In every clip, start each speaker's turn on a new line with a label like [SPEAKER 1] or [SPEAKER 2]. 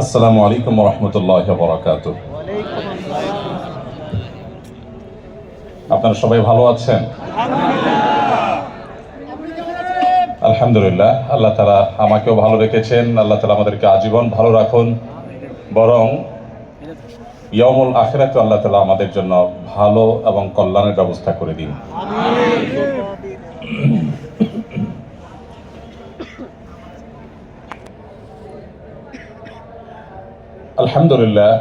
[SPEAKER 1] আসসালামু আলাইকুম রহমতুল্লাহ বরাকাত আপনারা সবাই ভালো আছেন? আলহামদুলিল্লাহ, আল্লাহ তালা আমাকেও ভালো রেখেছেন, আল্লাহ তালা আমাদেরকে আজীবন ভালো রাখুন। বরং ইয়মুল আখেরাতে আল্লাহ তালা আমাদের জন্য ভালো এবং কল্যাণের ব্যবস্থা করে দিন। الحمد لله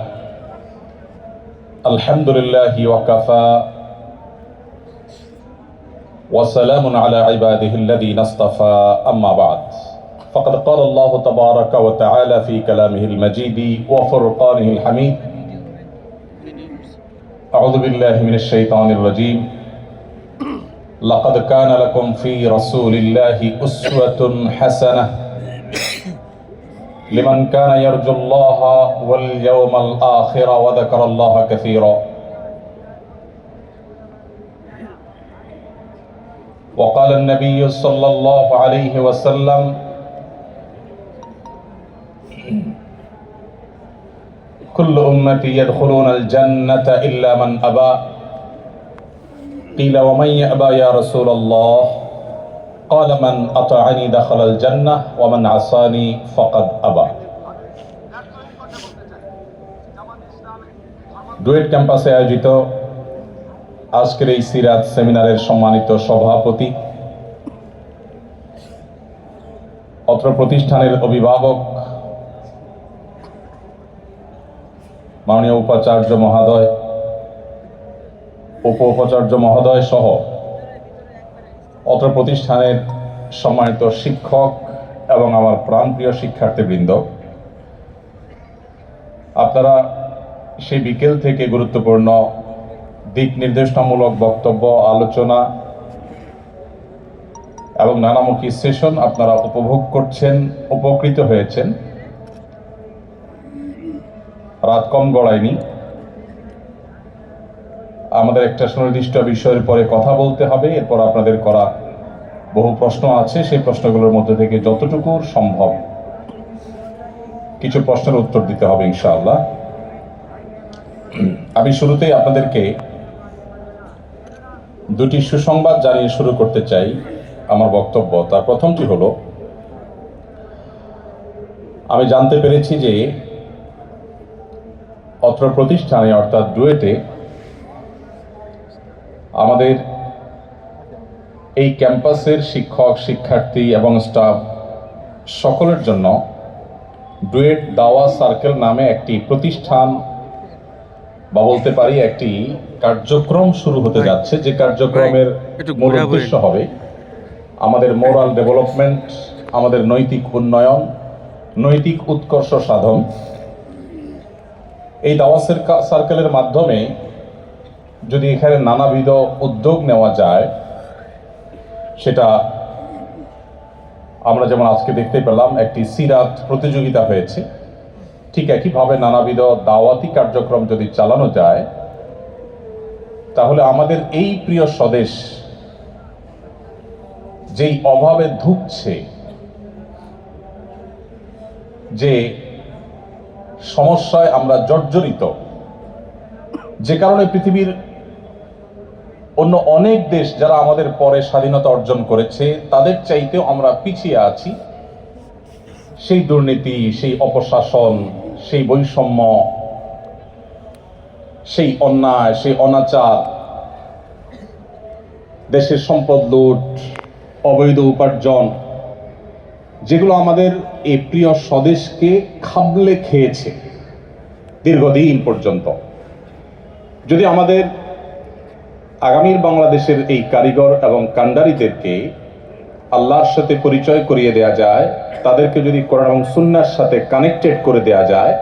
[SPEAKER 1] الحمد لله وكفى وسلام على عباده الذين اصطفى أما بعد فقد قال الله تبارك وتعالى في كلامه المجيد وفرقانه الحميد أعوذ بالله من الشيطان الرجيم لقد كان لكم في رسول الله أسوة حسنة لمن كان يرجو الله واليوم الآخر وذكر الله كثيرا. وقال النبي صلى الله عليه وسلم كل أمتي يدخلون الجنة إلا من أبى. قيل ومن يأبى يا رسول الله؟ قال من أطاعني دخل الجنة ومن عصاني فقد أبى ডুয়েট ক্যাম্পাসে আয়োজিত আজকের এই সিরাত সেমিনারের সম্মানিত সভাপতি অত্র প্রতিষ্ঠানের অভিভাবক মাননীয় উপাচার্য মহোদয় উপ উপাচার্য মহোদয় সহ অত্র প্রতিষ্ঠানের সম্মানিত শিক্ষক এবং আমার প্রাণপ্রিয় শিক্ষার্থীবৃন্দ, আপনারা সেই বিকেল থেকে গুরুত্বপূর্ণ দিক নির্দেশনামূলক বক্তব্য, আলোচনা এবং নানামুখী সেশন আপনারা উপভোগ করছেন, উপকৃত হয়েছেন। রাত কম গড়ায়নি। আমাদের একটা সুনির্দিষ্ট বিষয়ের পরে কথা বলতে হবে, এরপর আপনাদের করা বহু প্রশ্ন আছে, সেই প্রশ্নগুলোর মধ্যে থেকে যতটুকু সম্ভব কিছু প্রশ্নের উত্তর দিতে হবে ইনশাআল্লাহ। আমি শুরুতেই আপনাদেরকে দুটি সুসংবাদ জানিয়ে শুরু করতে চাই আমার বক্তব্য। তার প্রথমটি হলো, আমি জানতে পেরেছি যে অত্র প্রতিষ্ঠানে, অর্থাৎ ডুয়েটে আমাদের এই ক্যাম্পাসের শিক্ষক শিক্ষার্থী এবং স্টাফ সকলের জন্য ডুয়েট দাওয়া সার্কেল নামে একটি প্রতিষ্ঠান বা বলতে পারি একটি কার্যক্রম শুরু হতে যাচ্ছে যে কার্যক্রমের মূল উদ্দেশ্য হবে আমাদের মোরাল ডেভেলপমেন্ট আমাদের নৈতিক উন্নয়ন নৈতিক উৎকর্ষ সাধন। এই দাওয়াসের কা- সার্কেলের মাধ্যমে যদি এখানে নানাবিধ উদ্যোগ নেওয়া যায়, সেটা আমরা যেমন আজকে দেখতে পেলাম, একটি সিরাত প্রতিযোগিতা হয়েছে। ঠিক একইভাবে নানাবিধ দাওয়াতি কার্যক্রম যদি চালানো যায়, তাহলে আমাদের এই প্রিয় স্বদেশ যেই অভাবে ধুকছে, যে সমস্যায় আমরা জর্জরিত, যে কারণে পৃথিবীর অন্য অনেক দেশ যারা আমাদের পরে স্বাধীনতা অর্জন করেছে, তাদের চাইতেও আমরা পিছিয়ে আছি। সেই দুর্নীতি, সেই অপশাসন, সেই বৈষম্য, সেই অন্যায়, সেই অনাচার, দেশের সম্পদ লুট, অবৈধ উপার্জন, যেগুলো আমাদের এই প্রিয় স্বদেশকে খাবলে খেয়েছে দীর্ঘদিন পর্যন্ত। যদি আমাদের আগামীর বাংলাদেশের এই কারিগর এবং কাণ্ডারিদেরকে আল্লাহর সাথে পরিচয় করিয়ে দেয়া যায়, তাদেরকে যদি কোরআন এবং সুন্নার সাথে কানেক্টেড করে দেয়া যায়,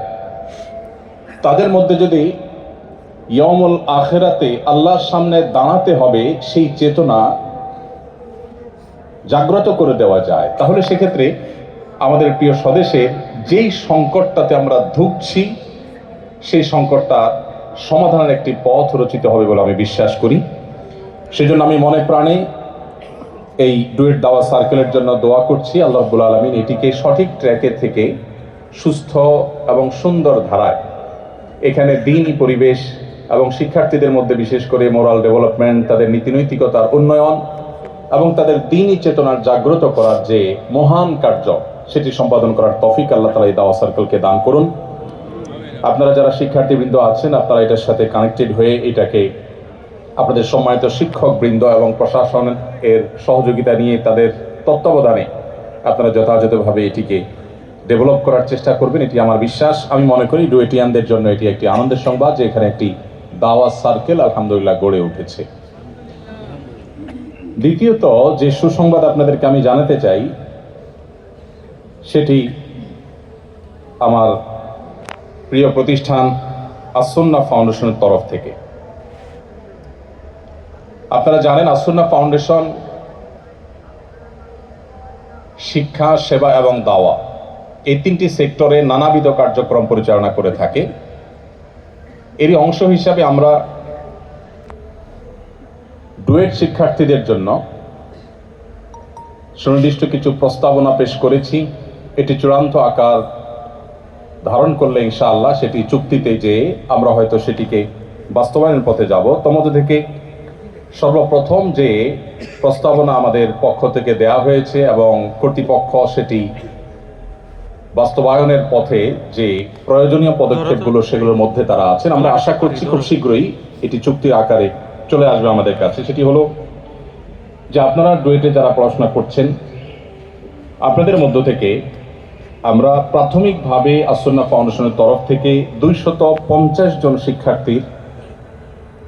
[SPEAKER 1] তাদের মধ্যে যদি ইয়মুল আখেরাতে আল্লাহর সামনে দাঁড়াতে হবে, সেই চেতনা জাগ্রত করে দেওয়া যায়, তাহলে সেক্ষেত্রে আমাদের প্রিয় স্বদেশে যেই সংকটটাতে আমরা ধুকছি সেই সংকটটা সমাধানের একটি পথ রচিত হবে বলে আমি বিশ্বাস করি। সেজন্য আমি মনে প্রাণে এই ডুয়েট দাওয়া সার্কেলের জন্য দোয়া করছি। আল্লাহ রব্বুল আলমিন এটিকে সঠিক ট্র্যাকে থেকে সুস্থ এবং সুন্দর ধারায় এখানে দিনই পরিবেশ এবং শিক্ষার্থীদের মধ্যে বিশেষ করে মোরাল ডেভেলপমেন্ট, তাদের নীতিনৈতিকতার উন্নয়ন এবং তাদের দিনই চেতনার জাগ্রত করার যে মহান কার্য, সেটি সম্পাদন করার তফিক আল্লাহ তালা এই দাওয়া সার্কেলকে দান করুন। আপনারা যারা শিক্ষার্থীবৃন্দ আছেন, আপনারা এটার সাথে কানেক্টেড হয়ে এটাকে আপনাদের সম্মানিত শিক্ষকবৃন্দ এবং প্রশাসন এর সহযোগিতা নিয়ে তাদের তত্ত্বাবধানে আপনারা যথাযথভাবে এটিকে ডেভেলপ করার চেষ্টা করবেন, এটি আমার বিশ্বাস। আমি মনে করি ডুয়েটিয়ানদের জন্য এটি একটি আনন্দের সংবাদ, যে এখানে একটি দাওয়া সার্কেল আলহামদুলিল্লাহ গড়ে উঠেছে। দ্বিতীয়ত, যে সুসংবাদ আপনাদেরকে আমি জানাতে চাই, সেটি আমার প্রিয় প্রতিষ্ঠান আসন্না ফাউন্ডেশনের তরফ থেকে। আপনারা জানেন আসন্না ফাউন্ডেশন শিক্ষা, সেবা এবং দাওয়া এই তিনটি সেক্টরে নানাবিধ কার্যক্রম পরিচালনা করে থাকে। এরই অংশ হিসাবে আমরা ডুয়েট শিক্ষার্থীদের জন্য সুনির্দিষ্ট কিছু প্রস্তাবনা পেশ করেছি। এটি চূড়ান্ত আকার ধারণ করলে ইনশাআল্লাহ সেটি চুক্তিতে যে আমরা হয়তো সেটিকে বাস্তবায়নের পথে যাব। তোমাদের থেকে সর্বপ্রথম যে প্রস্তাবনা আমাদের পক্ষ থেকে দেয়া হয়েছে এবং কর্তৃপক্ষ সেটি বাস্তবায়নের পথে যে প্রয়োজনীয় পদক্ষেপগুলো সেগুলোর মধ্যে তারা আছেন। আমরা আশা করছি খুব শীঘ্রই এটি চুক্তির আকারে চলে আসবে আমাদের কাছে। সেটি হলো যে আপনারা ডুয়েটে যারা পড়াশোনা করছেন আপনাদের মধ্য থেকে আমরা প্রাথমিকভাবে আসন্না ফাউন্ডেশনের তরফ থেকে দুইশত পঞ্চাশ জন শিক্ষার্থীর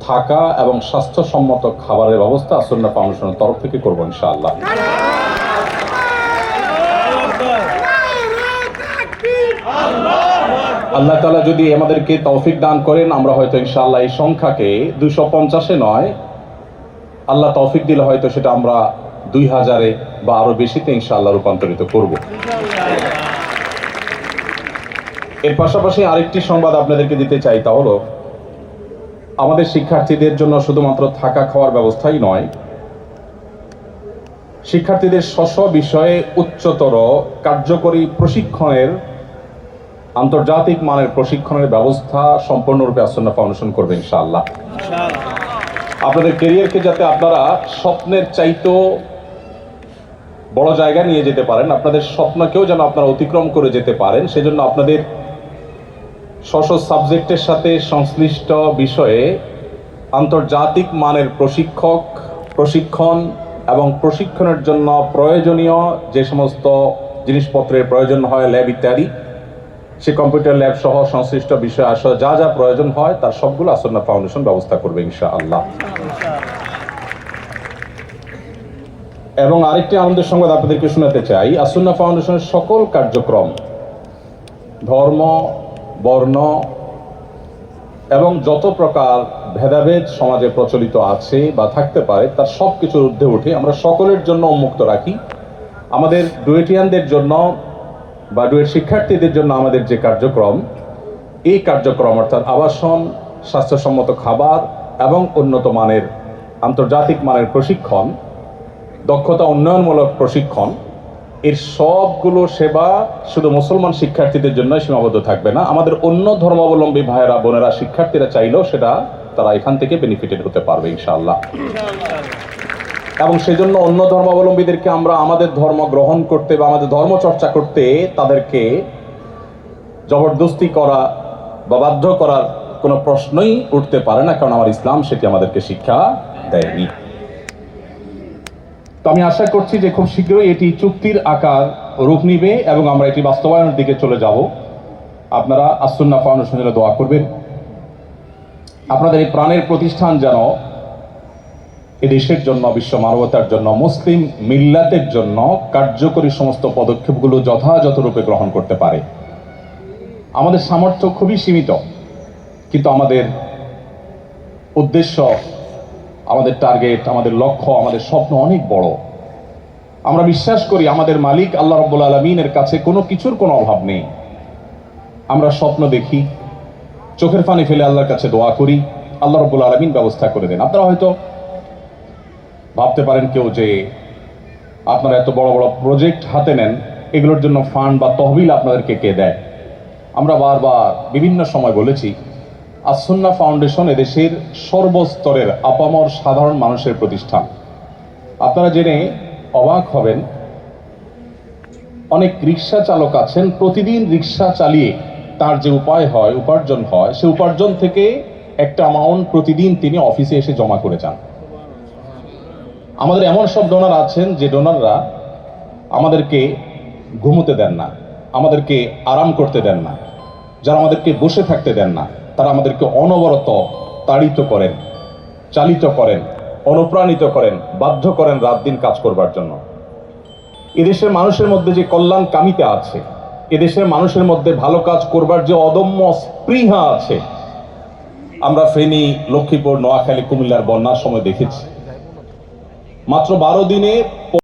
[SPEAKER 1] থাকা এবং স্বাস্থ্যসম্মত খাবারের ব্যবস্থা আসন্না ফাউন্ডেশনের তরফ থেকে করব ইনশাআল্লাহ। আল্লাহ তালা যদি আমাদেরকে তৌফিক দান করেন, আমরা হয়তো ইনশাআল্লাহ এই সংখ্যাকে দুইশো পঞ্চাশে নয়, আল্লাহ তৌফিক দিলে হয়তো সেটা আমরা দুই হাজারে বা আরও বেশিতে ইনশাআল্লাহ রূপান্তরিত করব। এর পাশাপাশি আরেকটি সংবাদ আপনাদেরকে দিতে চাই তা হলো আমাদের শিক্ষার্থীদের জন্য শুধুমাত্র থাকা খাওয়ার ব্যবস্থাই নয় শিক্ষার্থীদের স্ব বিষয়ে উচ্চতর কার্যকরী প্রশিক্ষণের আন্তর্জাতিক মানের প্রশিক্ষণের ব্যবস্থা সম্পূর্ণরূপে আসন্ন ফাউন্ডেশন করবে ইনশাআল্লাহ। আপনাদের কেরিয়ারকে যাতে আপনারা স্বপ্নের চাইতেও বড় জায়গা নিয়ে যেতে পারেন আপনাদের স্বপ্নকেও যেন আপনারা অতিক্রম করে যেতে পারেন সেজন্য আপনাদের স্ব সাবজেক্টের সাথে সংশ্লিষ্ট বিষয়ে আন্তর্জাতিক মানের প্রশিক্ষক, প্রশিক্ষণ এবং প্রশিক্ষণের জন্য প্রয়োজনীয় যে সমস্ত জিনিসপত্রের প্রয়োজন হয়, ল্যাব ইত্যাদি, সে কম্পিউটার ল্যাব সহ সংশ্লিষ্ট বিষয় আসলে যা যা প্রয়োজন হয়, তার সবগুলো আসন্না ফাউন্ডেশন ব্যবস্থা করবে ইনশাআল্লাহ। এবং আরেকটি আনন্দের সংবাদ আপনাদেরকে শোনাতে চাই, আসন্না ফাউন্ডেশনের সকল কার্যক্রম, ধর্ম বর্ণ এবং যত প্রকার ভেদাভেদ সমাজে প্রচলিত আছে বা থাকতে পারে, তার সব কিছুর ঊর্ধ্বে উঠে আমরা সকলের জন্য উন্মুক্ত রাখি। আমাদের ডুয়েটিয়ানদের জন্য বা ডুয়েট শিক্ষার্থীদের জন্য আমাদের যে কার্যক্রম, এই কার্যক্রম অর্থাৎ আবাসন, স্বাস্থ্যসম্মত খাবার এবং উন্নত মানের, আন্তর্জাতিক মানের প্রশিক্ষণ, দক্ষতা উন্নয়নমূলক প্রশিক্ষণ এর সবগুলো সেবা শুধু মুসলমান শিক্ষার্থীদের জন্য সীমাবদ্ধ থাকবে না। আমাদের অন্য ধর্মাবলম্বী ভাইয়েরা, বোনেরা, শিক্ষার্থীরা চাইলেও সেটা তারা এখান থেকে বেনিফিটেড হতে পারবে ইনশাআল্লাহ। এবং সেজন্য অন্য ধর্মাবলম্বীদেরকে আমরা আমাদের ধর্ম গ্রহণ করতে বা আমাদের ধর্ম চর্চা করতে তাদেরকে জবরদস্তি করা বা বাধ্য করার কোনো প্রশ্নই উঠতে পারে না, কারণ আমার ইসলাম সেটি আমাদেরকে শিক্ষা দেয়নি। তো আমি আশা করছি যে খুব শীঘ্রই এটি চুক্তির আকার রূপ নিবে এবং আমরা এটি বাস্তবায়নের দিকে চলে যাব। আপনারা আসুন্না ফাউন্ডেশনের দোয়া করবেন। আপনাদের এই প্রাণের প্রতিষ্ঠান যেন এ দেশের জন্য, বিশ্ব মানবতার জন্য, মুসলিম মিল্লাতের জন্য কার্যকরী সমস্ত পদক্ষেপগুলো যথাযথ রূপে গ্রহণ করতে পারে। আমাদের সামর্থ্য খুবই সীমিত, কিন্তু আমাদের উদ্দেশ্য আমাদের টার্গেট আমাদের লক্ষ্য, আমাদের স্বপ্ন অনেক বড়। আমরা বিশ্বাস করি আমাদের মালিক আল্লাহ রব্বুল আলমিনের কাছে কোনো কিছুর কোনো অভাব নেই। আমরা স্বপ্ন দেখি, চোখের পানি ফেলে আল্লাহর কাছে দোয়া করি, আল্লাহ রব্বুল আলমিন ব্যবস্থা করে দেন। আপনারা হয়তো ভাবতে পারেন কেউ যে আপনারা এত বড় বড় প্রজেক্ট হাতে নেন, এগুলোর জন্য ফান্ড বা তহবিল আপনাদেরকে কে দেয়? আমরা বারবার বিভিন্ন সময় বলেছি আসন্না ফাউন্ডেশন এদেশের সর্বস্তরের আপামর সাধারণ মানুষের প্রতিষ্ঠান। আপনারা জেনে অবাক হবেন, অনেক রিক্সা চালক আছেন, প্রতিদিন রিক্সা চালিয়ে তার যে উপায় হয়, উপার্জন হয়, সে উপার্জন থেকে একটা অ্যামাউন্ট প্রতিদিন তিনি অফিসে এসে জমা করে যান। আমাদের এমন সব ডোনার আছেন যে ডোনাররা আমাদেরকে ঘুমোতে দেন না, আমাদেরকে আরাম করতে দেন না, যারা আমাদেরকে বসে থাকতে দেন না। তারা আমাদেরকে অনবরত তাড়িত করেন, চালিত করেন, অনুপ্রাণিত করেন, বাধ্য করেন রাত দিন কাজ করবার জন্য। এদেশের মানুষের মধ্যে যে কল্যাণ কামিতা আছে, এদেশের মানুষের মধ্যে ভালো কাজ করবার যে অদম্য স্পৃহা আছে, আমরা ফেনী, লক্ষ্মীপুর, নোয়াখালী, কুমিল্লার বন্যার সময় দেখেছি। মাত্র বারো দিনে